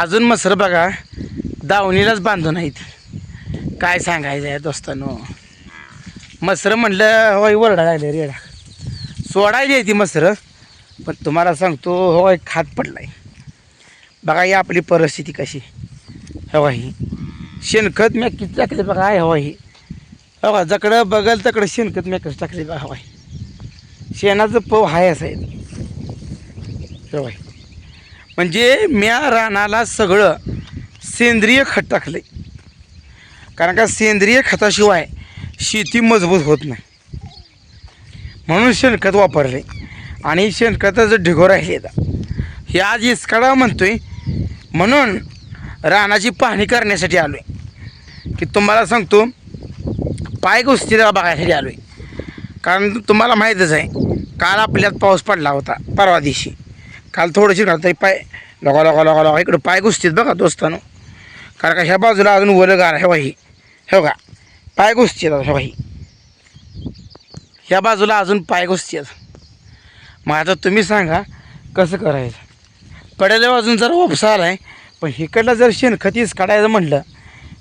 अजून मसर बघा दावणीलाच बांधून आहेत. काय सांगायचं आहे दोस्तानो? मसरं म्हणलं होय वरडा लागले रेडा सोडायची आहे ती मसरं पण तुम्हाला सांगतो होय खात पडलाय. बघा ही आपली परिस्थिती कशी. हवा ही. शेणखत मी किती टाकले बघा आहे हवा ही. हवा जकडं बघल तकडं शेणखत मी कसं टाकले बघा हवा शेणाचं पव हाय असं आहे. हवा म्हणजे म्या रानाला सगळं सेंद्रिय खत टाकलं कारण का सेंद्रिय खताशिवाय शेती मजबूत होत नाही. म्हणून शेणखत वापरले आणि शेणखताचं ढिगो राहिले हे आज इसकाडा म्हणतोय. म्हणून रानाची पाहणी करण्यासाठी आलो आहे की तुम्हाला सांगतो पाय गोष्टीला बघायसाठी आलो आहे कारण तुम्हाला माहीतच आहे काल आपल्यात पाऊस पडला होता परवा दिवशी. काल थोडंशी घालता पाय. लगा लगा लगा लगा. इकडं पाय घुसतील बघा दोस्तानो. कारण का ह्या बाजूला अजून वलं गार हे वाही हे बघा. पाय गोष्टी आहेत हे वाही ह्या बाजूला अजून पाय घुसतील. मग आता तुम्ही सांगा कसं करायचं? कडेल्या बाजून जर ओपसा आला आहे पण हिकडला जर शेणखतीस काढायचं म्हटलं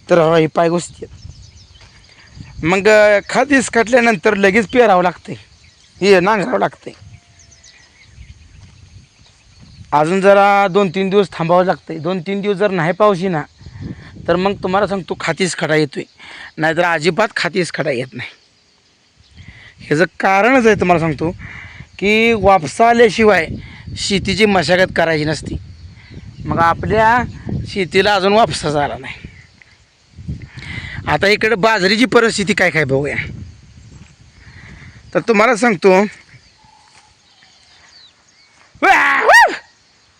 तर हवाई पाय गोष्टी आहेत मग खातीस काढल्यानंतर लगेच पेरावं लागते हे नांगरावं लागते अजून जरा दोन तीन दिवस थांबावं लागतं दोन तीन दिवस जर नाही पावशी ना तर मग तुम्हाला सांगतो खातीस खडा येतो आहे नाहीतर अजिबात खातीस खडा येत नाही. ह्याचं कारणच आहे तुम्हाला सांगतो की वापसा आल्याशिवाय शेतीची मशागत करायची नसती. मग आपल्या शेतीला अजून वापसा झाला नाही. आता इकडं बाजरीची परिस्थिती काय काय बघूया. तर तुम्हाला सांगतो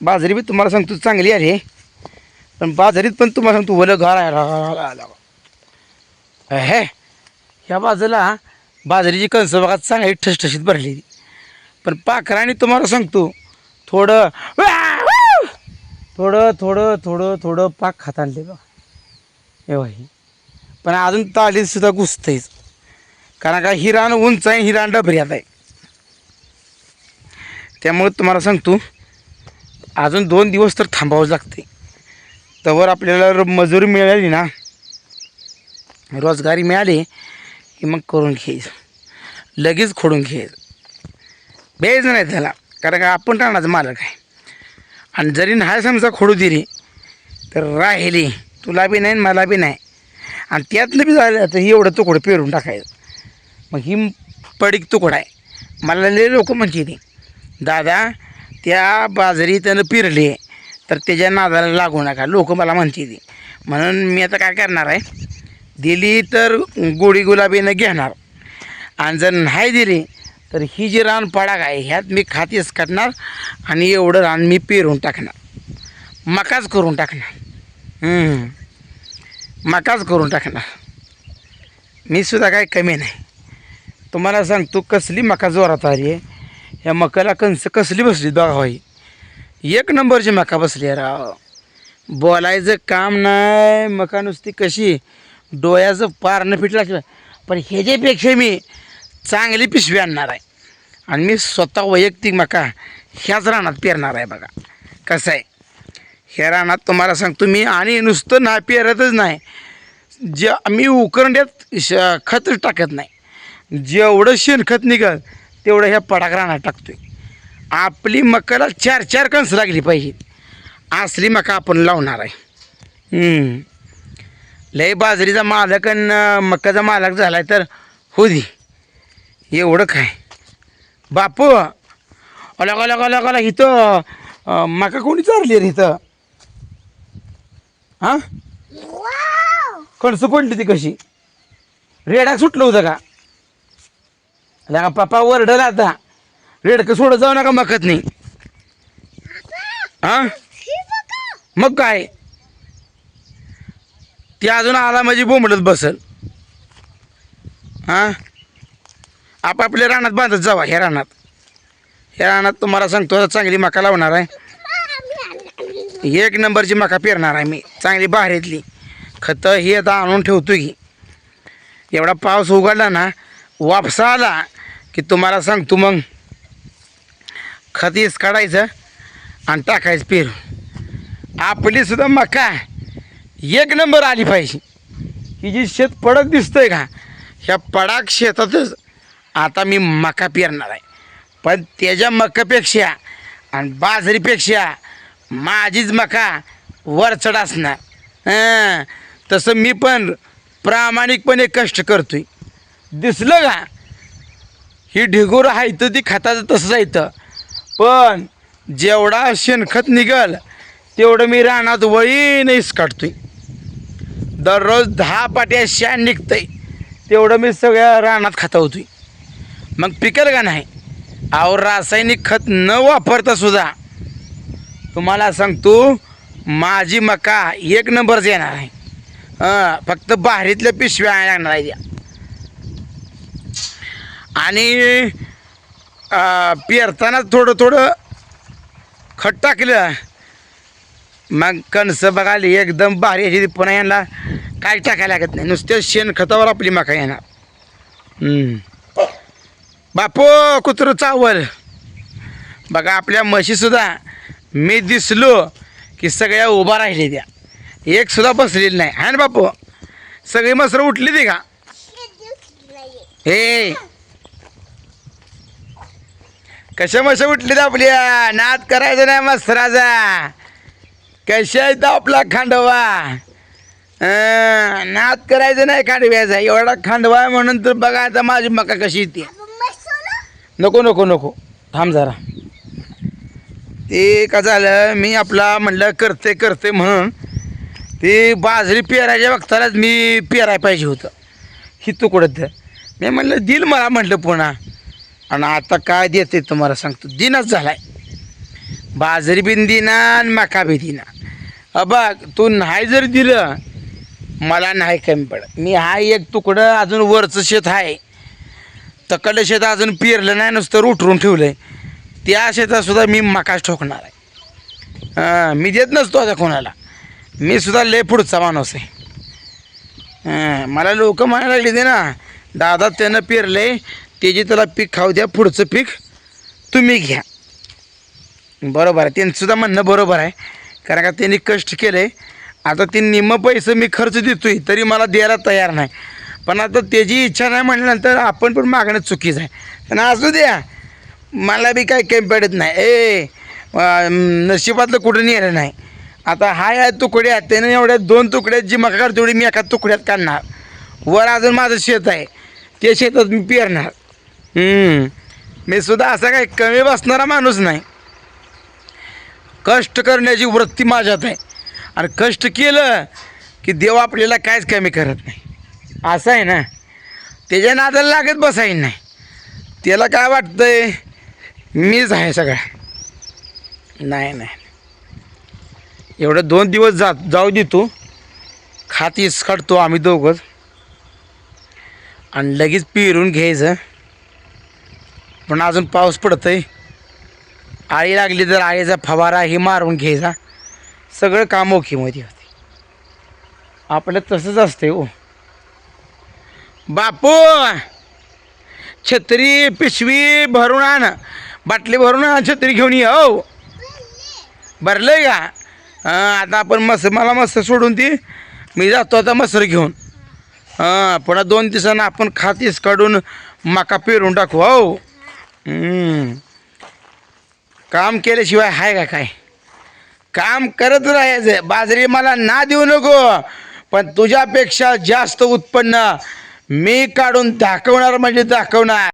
बाजरी बी तुम्हाला सांगतो चांगली आहे पण बाजारीत पण तुम्हाला सांगतो ओलं घार आहे. हे ह्या बाजूला बाजरीची कणसं बघा चांगली ठसठशीत भरलेली पण पाखराने तुम्हाला सांगतो थोडं थोडं थोडं थोडं थोडं पाक खात आणले बघा. हे पण अजून तालीत सुद्धा घुसतंयच कारण का हिराण उंच आहे हिराण रान डबऱ्यात आहे. त्यामुळे तुम्हाला सांगतो अजून दोन दिवस तर थांबावं लागते. तवर आपल्याला मजुरी मिळाली ना रोजगारी मिळाली की मग करून घ्यायचं लगेच खोडून घ्यायचं बेज नाही त्याला कारण का आपण राहणार मालक आहे. आणि जरी नाही समजा खोडू दिली तर राहिली तुला बी नाही आणि मला बी नाही. आणि त्यातनं बी झालं तर एवढं तुकडं पेरून टाकायचं. मग ही पडीक तुकडा आहे. मला लय लोक म्हणते ती दादा त्या बाजरी त्यानं पिरली तर त्याच्या नादाला लागू नका. लोक मला म्हणते ती म्हणून मी आता काय करणार आहे? दिली तर गोडी गुलाबीनं घेणार. आणि जर नाही दिली तर ही जी रान पडाग आहे ह्यात मी खातीच काढणार आणि एवढं रान मी पेरून टाकणार. मकाच करून टाकणार. मकाच करून टाकणार. मी सुद्धा काय कमी नाही. तुम्हाला सांगतो कसली मका जोरात आली आहे. ह्या मकाला कंस कसली बसली बघा होई एक नंबरची मका बसली आहे राव. बोलायचं काम नाही मका नुसती कशी डोळ्याचं पारणं फिटलं पण ह्याच्यापेक्षा मी चांगली पिशवी आणणार आहे. आणि मी स्वतः वैयक्तिक मका ह्याच रानात पेरणार आहे बघा. कसं आहे? ह्या रानात तुम्हाला सांगतो मी आणि नुसतं ना पेरतच नाही. जे मी उकरंड्यात श खत टाकत नाही. जेवढं शेणखत निघत तेवढं ह्या पडाक रानात टाकतोय. आपली मकाला चार चार कणस लागली पाहिजे असली मका आपण लावणार आहे. लय बाजरीचा मालक आणि मकाचा मालक झाला तर हो दे. एवढं काय? बापू अलग अलग अलग अलग इथं मका कोणी चारली रे इथं? हां? कणसं पडली ती कशी? रेडा सुटलं होतं का? लगा पप्पा वरडला आता. रेडकं सोडत जाऊ नका मकत नाही हां मग काय? ती अजून आला म्हणजे माझी बोंबडत बसल. हां आपापल्या रानात बांधत जावा ह्या रानात. ह्या रानात तुम्हाला सांगतो चांगली मका लावणार आहे. एक नंबरची मका पेरणार आहे मी चांगली बाहेरीतली. खतं ही आता आणून ठेवतो की एवढा पाऊस उघडला ना वापसा आला की तुम्हाला सांगतो मग. खतीस काढायचं आणि टाकायचं पेरू आपलीसुद्धा मका. एक नंबर आली पाहिजे. की जी शेत पडक दिसतंय का ह्या पडाक शेतातच आता मी मका पेरणार आहे. पण त्याच्या मकापेक्षा आणि बाजरीपेक्षा माझीच मका वरचढ असणार. तसं मी पण प्रामाणिकपणे कष्ट करतोय. दिसलं का ही ढिगोर आहे तर ती खताचं तसंच आहे इथं. पण जेवढा शेणखत निघल तेवढं मी रानात वळीनेच काढतोय. दररोज दहा पाट्या शान निघतंय तेवढं मी सगळ्या रानात खतावतोय. मग पिकेल का नाही? अहो रासायनिक खत न वापरता सुद्धा. तुम्हाला सांगतो माझी मका एक नंबरच येणार आहे. फक्त बाहेरीतल्या पिशव्या आणणार आहे आणि पेरताना थोडं थोडं खत टाकलं. मग कणसं बघायला एकदम भारी याची पुन्हा यांना काय टाकायला लागत नाही. नुसत्या शेणखतावर आपली मका येणार. बापू कुत्रं चावल. बघा आपल्या म्हशीसुद्धा मी दिसलो की सगळ्या उभा राहिले त्या. एक सुद्धा बसलेली नाही. आहे ना बापू? सगळी मसरं उठली ती का? हे कशा मशा उठली आपल्या नाद करायचं नाही मसराचा कशा येतं आपला खांडवा? नाद करायचं नाही खांडव्याचा. एवढा खांडवा आहे म्हणून तर बघा आता माझी मका कशी येते. नको नको नको. थांब जरा. ते का झालं मी आपला म्हणलं करते करते म्हणून ते बाजरी पेरायच्या वक्तालाच मी पेराय पाहिजे होतं. ही तुकडत मी म्हणलं दिल मला म्हटलं पुन्हा. आणि आता काय देते तुम्हाला सांगतो. दिनच झालाय. बाजरी बिन दिना आणि मका बी दिना. अबा तू नाही जर दिलं मला नाही कमी पडत. मी हा एक तुकडं अजून वरचं शेत आहे. तकडलं शेत अजून पेरलं नाही नुसतं उठरून ठेवलं आहे त्या शेतातसुद्धा मी मकाच ठोकणार आहे. हां मी देत नसतो आता कोणाला. मी सुद्धा लय पुढचा माणूस आहे. मला लोक म्हणायला लागली ते ना दादा त्यानं पेरले त्याची त्याला पीक खाऊ द्या पुढचं पीक तुम्ही घ्या. बरोबर आहे. त्यांचंसुद्धा म्हणणं बरोबर आहे. कारण का त्यांनी कष्ट केले आता ते निम्म पैसे मी खर्च देतोय तरी मला द्यायला तयार नाही. पण आता त्याची इच्छा नाही म्हटल्यानंतर आपण पण मागणं चुकीचं आहे. पण असू द्या. मला बी काही कमी पडत नाही. ए नशिबातलं कुठं नेलं नाही. आता हा या तुकड्यात त्यानं एवढ्या दोन तुकड्यात जी मका काढतो तेवढी मी एका तुकड्यात काढणार. वर अजून माझं शेत आहे. ते शेतात मी पेरणार. मी सुद्धा असा काही कमी बसणारा माणूस नाही. कष्ट करण्याची वृत्ती माझ्यात आहे. आणि कष्ट केलं की देव आपल्याला काहीच कमी करत नाही. असं आहे ना? त्याच्या नादाला लागत बसायला नाही. त्याला काय वाटतंय? मीच आहे सगळा. नाही नाही. एवढं दोन दिवस जा जाऊ देतो खातीस काढतो आम्ही दोघंच. आणि लगेच पिरून घ्यायचं. पण अजून पाऊस पडतंय. आळी लागली तर आळीचा फवारा ही मारून घ्यायचा. सगळं काम ओकेमध्ये होते. आपलं तसंच असते हो. बापू! छत्री पिशवी भरून आण. बाटली भरून आण छत्री घेऊन ये हो. भरलंय का? हां आता आपण मस मला मस्त सोडून ती मी जातो आता मसर घेऊन. हां पुन्हा दोन दिवसानं आपण खातीस काढून मका पेरून टाकू हो. हम्म. काम केल्याशिवाय आहे का काय? काम करत राहायचं. बाजरी मला ना देऊ नको पण तुझ्यापेक्षा जास्त उत्पन्न मी काढून दाखवणार म्हणजे दाखवणार.